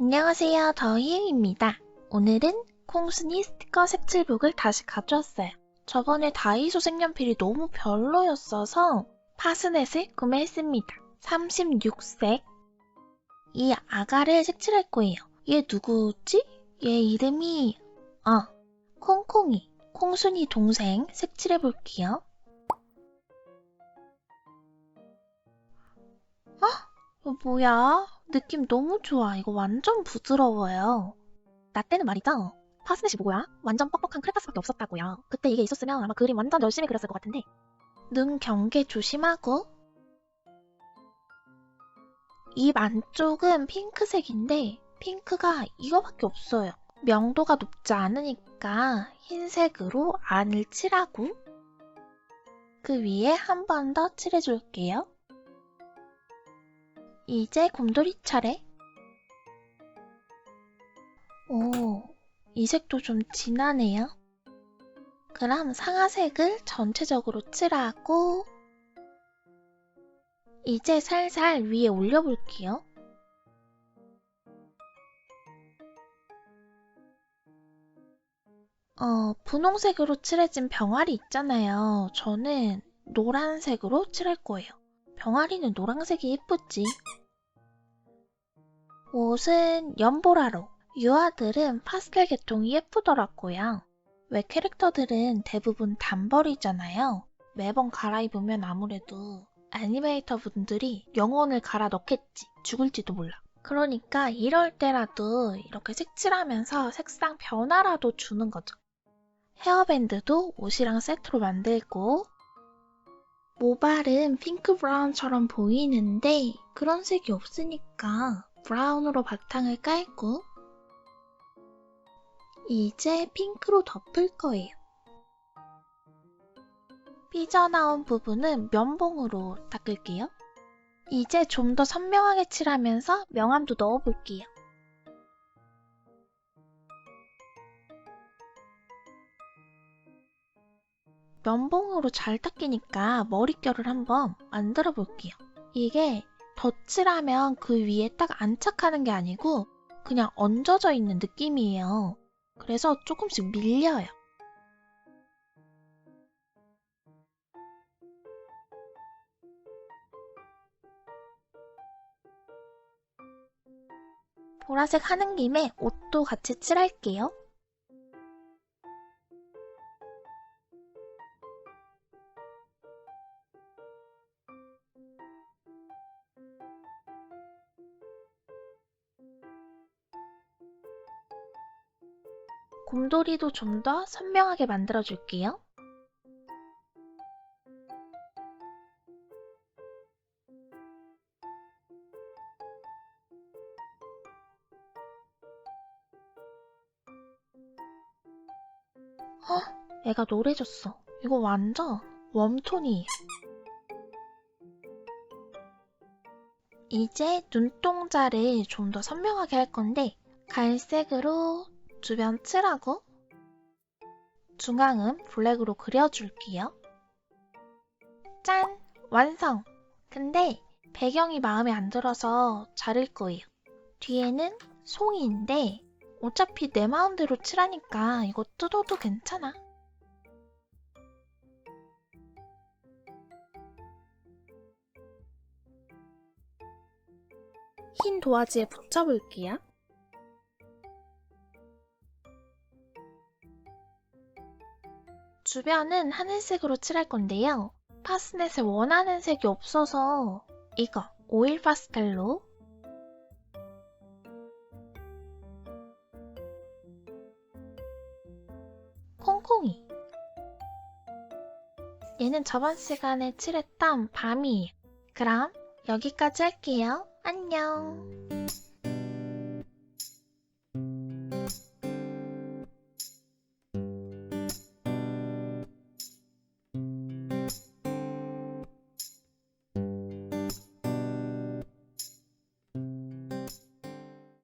안녕하세요. 더희입니다. 오늘은 콩순이 스티커 색칠북을 다시 가져왔어요. 저번에 다이소 색연필이 너무 별로였어서 파스넷을 구매했습니다. 36색. 이 아가를 색칠할 거예요. 얘 누구지? 얘 이름이 아 콩콩이 콩순이 동생 색칠해 볼게요. 아 이거 뭐야? 느낌 너무 좋아. 이거 완전 부드러워요. 나 때는 말이죠. 파스넷이 뭐야? 완전 뻑뻑한 크레파스밖에 없었다고요. 그때 이게 있었으면 아마 그림 완전 열심히 그렸을 것 같은데. 눈 경계 조심하고. 입 안쪽은 핑크색인데 핑크가 이거밖에 없어요. 명도가 높지 않으니까 흰색으로 안을 칠하고 그 위에 한 번 더 칠해줄게요. 이제 곰돌이 차례. 오, 이 색도 좀 진하네요. 그럼 상아색을 전체적으로 칠하고 이제 살살 위에 올려볼게요. 어, 분홍색으로 칠해진 병아리 있잖아요. 저는 노란색으로 칠할 거예요. 병아리는 노란색이 예쁘지. 옷은 연보라로. 유아들은 파스텔 계통이 예쁘더라고요. 왜 캐릭터들은 대부분 단벌이잖아요. 매번 갈아입으면 아무래도 애니메이터 분들이 영혼을 갈아 넣겠지. 죽을지도 몰라. 그러니까 이럴 때라도 이렇게 색칠하면서 색상 변화라도 주는 거죠. 헤어밴드도 옷이랑 세트로 만들고 모발은 핑크 브라운처럼 보이는데 그런 색이 없으니까 브라운으로 바탕을 깔고 이제 핑크로 덮을 거예요. 삐져나온 부분은 면봉으로 닦을게요. 이제 좀 더 선명하게 칠하면서 명암도 넣어볼게요. 면봉으로 잘 닦이니까 머릿결을 한번 만들어 볼게요. 이게 덧칠하면 그 위에 딱 안착하는 게 아니고 그냥 얹어져 있는 느낌이에요. 그래서 조금씩 밀려요. 보라색 하는 김에 옷도 같이 칠할게요. 곰돌이도 좀 더 선명하게 만들어줄게요. 어? 애가 노래졌어. 이거 완전 웜톤이에요. 이제 눈동자를 좀 더 선명하게 할 건데 갈색으로 주변 칠하고 중앙은 블랙으로 그려줄게요. 짠! 완성! 근데 배경이 마음에 안 들어서 자를 거예요. 뒤에는 송이인데 어차피 내 마음대로 칠하니까 이거 뜯어도 괜찮아. 흰 도화지에 붙여볼게요. 주변은 하늘색으로 칠할 건데요. 파스넷에 원하는 색이 없어서 이거 오일 파스텔로 콩콩이 얘는 저번 시간에 칠했던 밤이에요. 그럼 여기까지 할게요. 안녕